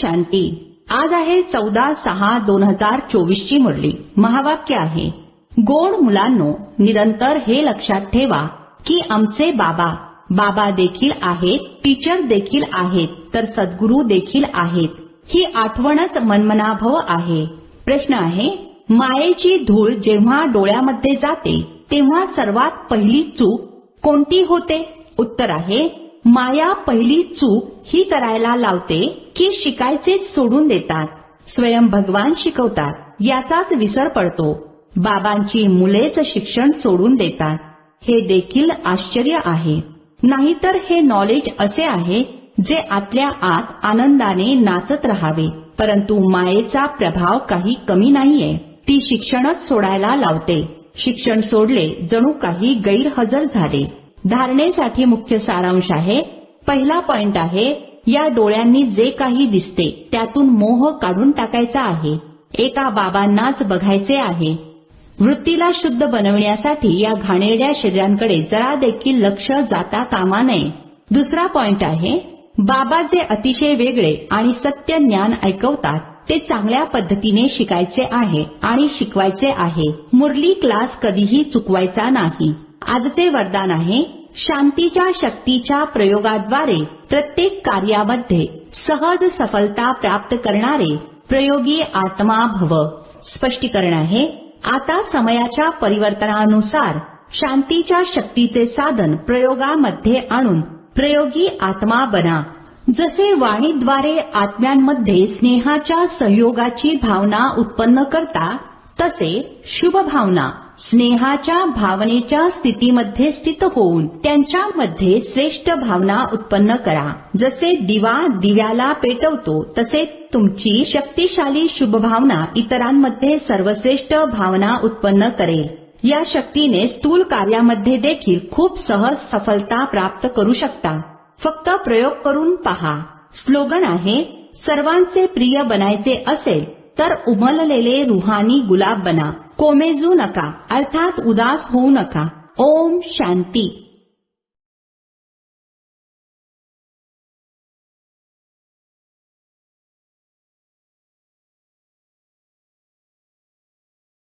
शांती. आज आहे चौदा सहा दोन हजार चोवीस ची मुरली. महावाक्य आहे गोड मुलांनो निरंतर हे लक्षात ठेवा की आमचे बाबा बाबा देखील आहेत टीचर देखील आहेत तर सद्गुरू देखील आहेत. ही आठवणच मनमनाभव आहे. प्रश्न आहे मायेची धूळ जेव्हा डोळ्यामध्ये जाते तेव्हा सर्वात पहिली चूक कोणती होते? उत्तर आहे माया पहिली चूक ही करायला लावते की शिकायचेच सोडून देतात. स्वयं भगवान शिकवतात याचाच विसर पडतो. बाबांची मुलेच शिक्षण सोडून देतात. हे देखील आश्चर्य आहे. नाहीतर हे नॉलेज असे आहे जे आतल्या आत आनंदाने नाचत राहावे. परंतु मायेचा प्रभाव काही कमी नाहीये. ती शिक्षणच सोडायला लावते. शिक्षण सोडले जणू काही गैरहजर झाले. धारणेसाठी मुख्य सारांश आहे. पहिला पॉइंट आहे या डोळ्यांनी जे काही दिसते त्यातून मोह काढून टाकायचा आहे. एका बाबांनाच बघायचे आहे. वृत्तीला शुद्ध बनवण्यासाठी या घाणेरड्या शरीरांकडे जरा देखील लक्ष जाता कामा नये. दुसरा पॉइंट आहे बाबा जे अतिशय वेगळे आणि सत्य ज्ञान ऐकवतात ते चांगल्या पद्धतीने शिकायचे आहे आणि शिकवायचे आहे. मुरली क्लास कधीही चुकवायचा नाही. आजचे वरदान आहे शांतीच्या शक्तीच्या प्रयोगाद्वारे प्रत्येक कार्यामध्ये सहज सफलता प्राप्त करणारे प्रयोगी आत्मा भव. स्पष्टीकरण आहे आता समयाच्या परिवर्तनानुसार शांतीच्या शक्तीचे साधन प्रयोगामध्ये आणून प्रयोगी आत्मा बना. जसे वाणीद्वारे आत्म्यांमध्ये स्नेहाच्या सहयोगाची भावना उत्पन्न करता तसे शुभ भावना स्नेहाच्या भावनेच्या स्थितीमध्ये स्थित होऊन त्यांच्यामध्ये श्रेष्ठ भावना उत्पन्न करा. जसे दिवा दिव्याला पेटवतो तसे तुमची शक्तिशाली शुभभावना इतरांमध्ये सर्वश्रेष्ठ भावना उत्पन्न करेल. या शक्तीने स्थूल कार्यामध्ये देखील खूप सहज सफलता प्राप्त करू शकता. फक्त प्रयोग करून पहा. स्लोगन आहे सर्वांचे प्रिय बनायचे असेल तर उमललेले रुहानी गुलाब बना. कोमेजू नका अर्थात उदास होऊ नका. ओम शांती.